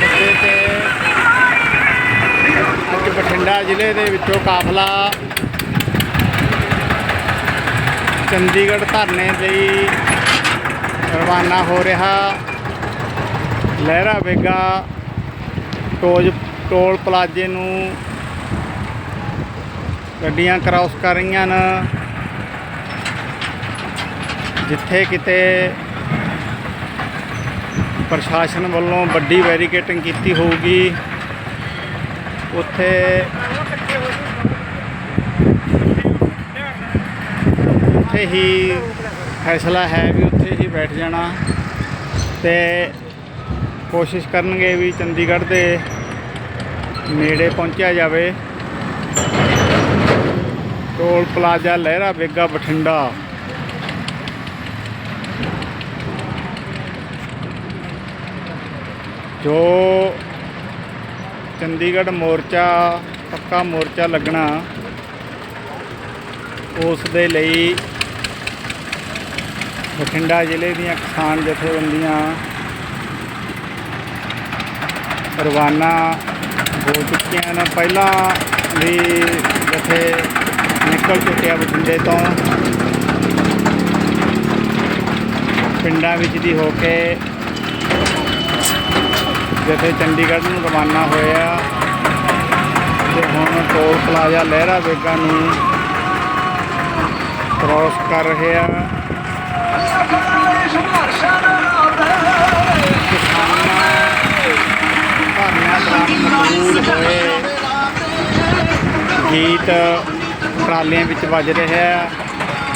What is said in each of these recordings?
ਸੱਦੇ ਤੇ ਅੱਜ ਬਠਿੰਡਾ ਜ਼ਿਲ੍ਹੇ ਦੇ ਵਿੱਚੋਂ ਕਾਫਲਾ ਚੰਡੀਗੜ੍ਹ ਧਰਨੇ ਲਈ ਰਵਾਨਾ ਹੋ ਰਿਹਾ। ਲਹਿਰਾ ਬੇਗਾ ਟੋਜ ਟੋਲ ਪਲਾਜ਼ੇ ਨੂੰ ਗੱਡੀਆਂ ਕ੍ਰਾਸ ਕਰ ਰਹੀਆਂ ਨੇ। ਜਿੱਥੇ ਕਿਤੇ ਪ੍ਰਸ਼ਾਸਨ ਵੱਲੋਂ ਵੱਡੀ ਬੈਰੀਕੇਟਿੰਗ ਕੀਤੀ ਹੋਊਗੀ। ਉੱਥੇ ਉੱਥੇ ਹੀ ਫੈਸਲਾ ਹੈ ਵੀ ਉੱਥੇ ਹੀ ਬੈਠ ਜਾਣਾ ਤੇ ਕੋਸ਼ਿਸ਼ ਕਰਨਗੇ ਵੀ ਚੰਡੀਗੜ੍ਹ ਦੇ ਨੇੜੇ ਪਹੁੰਚਿਆ ਜਾਵੇ। Toll plaza Lehra, Bega, Bathinda. ਜੋ ਚੰਡੀਗੜ੍ਹ ਮੋਰਚਾ, ਪੱਕਾ ਮੋਰਚਾ ਲੱਗਣਾ, ਉਸ ਦੇ ਲਈ ਬਠਿੰਡਾ ਜ਼ਿਲ੍ਹੇ ਦੀਆਂ ਕਿਸਾਨ ਜਥੇਬੰਦੀਆਂ ਰਵਾਨਾ ਹੋ ਚੁੱਕੀਆਂ ਨੇ। ਪਹਿਲਾਂ ਵੀ ਜਥੇ ਨਿਕਲ ਚੁੱਕਿਆ ਬਠਿੰਡੇ ਤੋਂ, ਪਿੰਡਾਂ ਵਿੱਚ ਦੀ ਹੋ ਕੇ ਜਿੱਥੇ ਚੰਡੀਗੜ੍ਹ ਨੂੰ ਰਵਾਨਾ ਹੋਇਆ ਤੇ ਹੁਣ ਟੋਲ ਪਲਾਜ਼ਾ ਲਹਿਰਾ ਬੇਗਾ ਨੂੰ ਕ੍ਰਾਸ ਕਰ ਰਹੇ। ਆ ਧਰਨਾ ਦੌਰਾਨ ਹੋਏ ਗੀਤ ਟਰਾਲੀਆਂ ਵਿੱਚ ਵੱਜ ਰਿਹਾ ਆ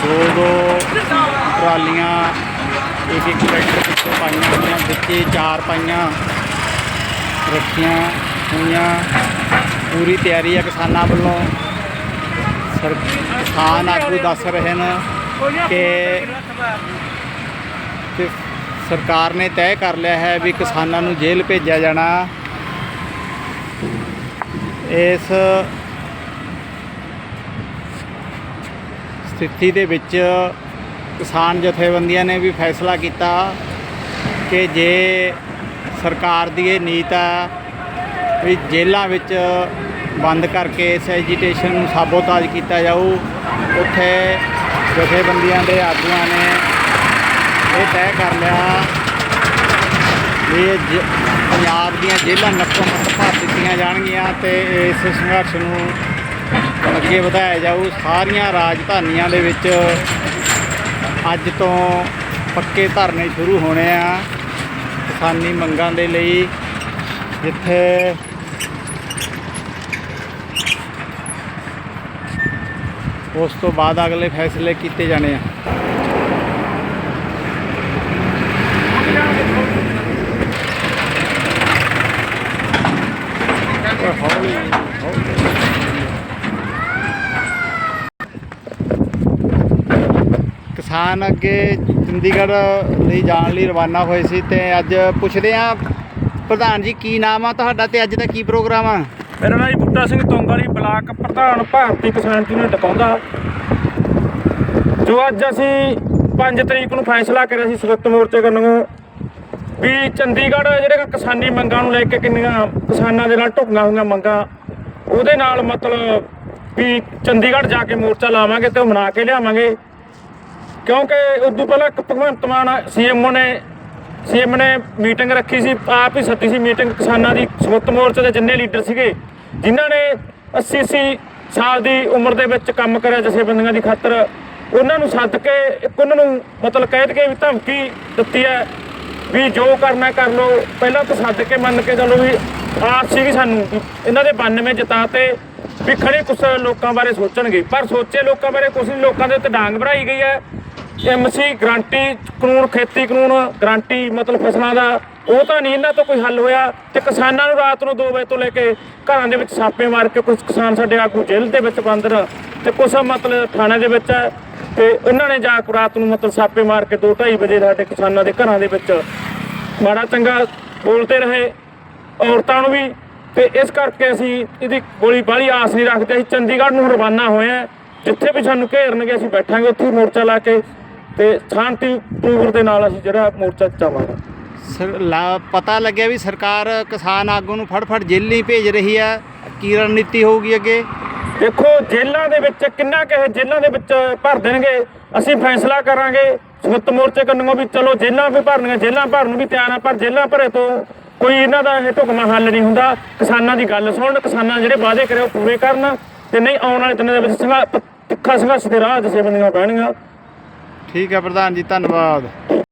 ਦੋ ਦੋ ਟਰਾਲੀਆਂ ਇੱਕ ਇੱਕ ਟਰੈਕਟਰ ਪਿੱਛੇ ਪਾਈਆਂ ਹੋਈਆਂ, ਵਿੱਚੇ ਚਾਰ ਪਾਈਆਂ। ਰੱਖੀਆਂ ਹੋਈਆਂ। ਪੂਰੀ ਤਿਆਰੀ ਹੈ ਕਿਸਾਨਾਂ ਵੱਲੋਂ। ਸਰ, ਕਿਸਾਨ ਆਗੂ ਦੱਸ ਰਹੇ ਨੇ ਕਿ ਸਰਕਾਰ ਨੇ ਤੈਅ ਕਰ ਲਿਆ ਹੈ ਵੀ ਕਿਸਾਨਾਂ ਨੂੰ ਜੇਲ੍ਹ ਭੇਜਿਆ ਜਾਣਾ। ਇਸ ਸਥਿਤੀ ਦੇ ਵਿੱਚ ਕਿਸਾਨ ਜਥੇਬੰਦੀਆਂ ਨੇ ਵੀ ਫੈਸਲਾ ਕੀਤਾ ਕਿ ਜੇ ਸਰਕਾਰ ਦੀ ਇਹ ਨੀਤ ਆ ਵੀ ਜੇਲ੍ਹਾਂ ਵਿੱਚ ਬੰਦ ਕਰਕੇ ਇਸ ਐਜੀਟੇਸ਼ਨ ਨੂੰ ਸਾਬੋਤਾਜ ਕੀਤਾ ਜਾਊ। ਉੱਥੇ ਜਥੇਬੰਦੀਆਂ ਦੇ ਆਗੂਆਂ ਨੇ ਇਹ ਤੈਅ ਕਰ ਲਿਆ ਵੀ ਇਹ ਜ- ਪੰਜਾਬ ਦੀਆਂ ਜੇਲ੍ਹਾਂ ਨੱਕੋ ਨੱਕ ਭਰ ਦਿੱਤੀਆਂ ਜਾਣਗੀਆਂ ਤੇ ਇਸ ਸੰਘਰਸ਼ ਨੂੰ ਅੱਗੇ ਵਧਾਇਆ ਜਾਊ। ਸਾਰੀਆਂ ਰਾਜਧਾਨੀਆਂ ਦੇ ਵਿੱਚ ਅੱਜ ਤੋਂ ਪੱਕੇ ਧਰਨੇ ਸ਼ੁਰੂ ਹੋਣੇ ਆ। ਕਿਸਾਨੀ ਮੰਗਾਂ ਦੇ ਲਈ ਜਿੱਥੇ ਉਸ ਤੋਂ ਬਾਅਦ ਅਗਲੇ ਫੈਸਲੇ ਕੀਤੇ ਜਾਣੇ ਆ। ਕਿਸਾਨ ਅੱਗੇ ਚੰਡੀਗੜ੍ਹ ਲਈ ਜਾਣ ਲਈ ਰਵਾਨਾ ਹੋਏ ਸੀ ਤੇ ਅੱਜ ਪੁੱਛਦੇ ਆ ਪ੍ਰਧਾਨ ਜੀ ਕੀ ਨਾਮ ਆ ਤੁਹਾਡਾ ਤੇ ਅੱਜ ਦਾ ਕੀ ਪ੍ਰੋਗਰਾਮ ਆ? ਮੇਰਾ ਨਾਮ ਜੀ ਬੂਟਾ ਸਿੰਘ ਤੋਂਗਾਲੀ ਬਲਾਕ ਪ੍ਰਧਾਨ ਭਾਰਤੀ ਕਿਸਾਨ ਯੂਨੀਅਨ ਟਕਾਉਂਦਾ। ਜੋ ਅੱਜ ਅਸੀਂ 5 ਤਰੀਕ ਨੂੰ ਫੈਸਲਾ ਕਰਿਆ ਸੀ ਸੰਯੁਕਤ ਮੋਰਚੇ ਵੱਲੋਂ ਵੀ ਚੰਡੀਗੜ੍ਹ ਜਿਹੜੇ ਕਿਸਾਨੀ ਮੰਗਾਂ ਨੂੰ ਲੈ ਕੇ ਕਿੰਨੀਆਂ ਕਿਸਾਨਾਂ ਦੇ ਨਾਲ ਢੁਕੀਆਂ ਹੋਈਆਂ ਮੰਗਾਂ, ਉਹਦੇ ਨਾਲ ਮਤਲਬ ਵੀ ਚੰਡੀਗੜ੍ਹ ਜਾ ਕੇ ਮੋਰਚਾ ਲਾਵਾਂਗੇ ਤੇ ਉਹ ਮਨਾ ਕੇ ਲਿਆਵਾਂਗੇ। ਕਿਉਂਕਿ ਉਦੋਂ ਪਹਿਲਾਂ ਇੱਕ ਭਗਵੰਤ ਮਾਨ ਸੀਐਮ ਨੇ ਸੀਐਮ ਨੇ ਮੀਟਿੰਗ ਰੱਖੀ ਸੀ, ਆਪ ਹੀ ਸੱਦੀ ਸੀ ਮੀਟਿੰਗ ਕਿਸਾਨਾਂ ਦੀ ਸੰਯੁਕਤ ਮੋਰਚੇ ਦੇ ਜਿੰਨੇ ਲੀਡਰ ਸੀਗੇ, ਜਿਨ੍ਹਾਂ ਨੇ 80 80 ਸਾਲ ਦੀ ਉਮਰ ਦੇ ਵਿੱਚ ਕੰਮ ਕਰਿਆ ਜਥੇਬੰਦੀਆਂ ਦੀ ਖਾਤਰ, ਉਹਨਾਂ ਨੂੰ ਸੱਦ ਕੇ ਇੱਕ ਉਹਨਾਂ ਨੂੰ ਮਤਲਬ ਕਹਿ ਕੇ ਵੀ ਧਮਕੀ ਦਿੱਤੀ ਹੈ ਵੀ ਜੋ ਕਰਨਾ ਕਰ ਲਓ। ਪਹਿਲਾਂ ਤਾਂ ਸੱਦ ਕੇ ਮੰਨ ਕੇ ਚੱਲੋ ਵੀ ਆਸ ਸੀਗੀ ਸਾਨੂੰ ਵੀ ਇਹਨਾਂ ਦੇ 92 ਜਿਤਾ ਤੇ ਵੀ ਖੜੇ ਕੁਛ ਲੋਕਾਂ ਬਾਰੇ ਸੋਚਣਗੇ। ਪਰ ਸੋਚੇ ਲੋਕਾਂ ਬਾਰੇ ਕੁਛ ਨਹੀਂ, ਲੋਕਾਂ ਦੇ ਉੱਤੇ ਡਾਂਗ ਭਰਾਈ ਗਈ ਹੈ। ਐਮਸੀ ਗਰੰਟੀ, ਕਾਨੂੰਨ, ਖੇਤੀ ਕਾਨੂੰਨ, ਗਰੰਟੀ, ਮਤਲਬ ਫਸਲਾਂ ਦਾ, ਉਹ ਤਾਂ ਨਹੀਂ, ਇਹਨਾਂ ਤੋਂ ਕੋਈ ਹੱਲ ਹੋਇਆ। ਤੇ ਕਿਸਾਨਾਂ ਨੂੰ ਰਾਤ ਨੂੰ 2 ਵਜੇ ਤੋਂ ਲੈ ਕੇ ਘਰਾਂ ਦੇ ਵਿੱਚ ਛਾਪੇ ਮਾਰ ਕੇ ਕੁਝ ਕਿਸਾਨ ਸਾਡੇ ਆਗੂ ਜੇਲ੍ਹ ਦੇ ਵਿੱਚ ਬੰਦ ਨੇ। ਤੇ ਕੁਛ ਮਤਲਬ ਥਾਣੇ ਦੇ ਵਿੱਚ ਹੈ। ਤੇ ਇਹਨਾਂ ਨੇ ਜਾ ਕੇ ਰਾਤ ਨੂੰ ਮਤਲਬ ਛਾਪੇ ਮਾਰ ਕੇ 2:30 ਵਜੇ ਸਾਡੇ ਕਿਸਾਨਾਂ ਦੇ ਘਰਾਂ ਦੇ ਵਿੱਚ ਮਾੜਾ ਚੰਗਾ ਬੋਲਦੇ ਰਹੇ। ਔਰਤਾਂ ਨੂੰ ਵੀ, ਤੇ ਇਸ ਕਰਕੇ ਅਸੀਂ ਇਹਦੀ ਗੋਲੀ ਬਾਲੀ ਆਸ ਨਹੀਂ ਰੱਖਦੇ। ਅਸੀਂ ਚੰਡੀਗੜ੍ਹ ਨੂੰ ਰਵਾਨਾ ਹੋਏ ਹਾਂ। ਜਿੱਥੇ ਵੀ ਸਾਨੂੰ ਘੇਰਨਗੇ, ਅਸੀਂ ਬੈਠਾਂਗੇ। ਉੱਥੇ ਹੀ ਮੋਰਚਾ ਲਾ ਕੇ ਤੇ ਸ਼ਾਂਤੀ ਪੂਰਵਕ ਦੇ ਨਾਲ ਅਸੀਂ ਜਿਹੜਾ ਮੋਰਚਾ ਚਾਵਾਂਗੇ ਸਰ- ਲਾ- ਪਤਾ ਲੱਗਿਆ ਵੀ ਸਰਕਾਰ ਕਿਸਾਨ ਆਗੂ ਨੂੰ ਫੜ ਫੜ ਜੇਲ੍ਹ ਹੀ ਭੇਜ ਰਹੀ ਆ ਕੀ ਰਣਨੀਤੀ ਹੋਊਗੀ ਅੱਗੇ? ਦੇਖੋ ਜੇਲ੍ਹਾਂ ਦੇ ਵਿੱਚ ਕਿੰਨਾ ਕਹੇ ਜੇਲ੍ਹਾਂ ਦੇ ਵਿੱਚ ਭਰ ਦੇਣਗੇ। ਅਸੀਂ ਫੈਸਲਾ ਕਰਾਂਗੇ ਸੰਯੁਕਤ ਮੋਰਚੇ ਕੰਨੋਂ ਵੀ ਚਲੋ ਜੇਲ੍ਹਾਂ ਵੀ ਭਰਨੀਆਂ ਜੇਲ੍ਹਾਂ ਭਰਨ ਨੂੰ ਵੀ ਤਿਆਰ ਆ ਪਰ ਜੇਲ੍ਹਾਂ ਭਰੇ ਤੋਂ ਕੋਈ ਇਹਨਾਂ ਦਾ ਇਹ ਢੁਕਮਾ ਹੱਲ ਨਹੀਂ ਹੁੰਦਾ। ਕਿਸਾਨਾਂ ਦੀ ਗੱਲ ਸੁਣਨ ਕਿਸਾਨਾਂ ਜਿਹੜੇ ਵਾਅਦੇ ਕਰੇ ਉਹ ਪੂਰੇ ਕਰਨ ਤੇ ਨਹੀਂ ਆਉਣ ਵਾਲੇ ਦਿਨਾਂ ਦੇ ਵਿੱਚ ਸੰਘਾ- ਤਿੱਖਾ ਸੰਘਰਸ਼ ਦੇ ਰਾਹ ਜਥੇਬੰਦੀਆਂ ਪੈਣਗੀਆਂ। ਠੀਕ ਹੈ ਪ੍ਰਧਾਨ ਜੀ ਧੰਨਵਾਦ।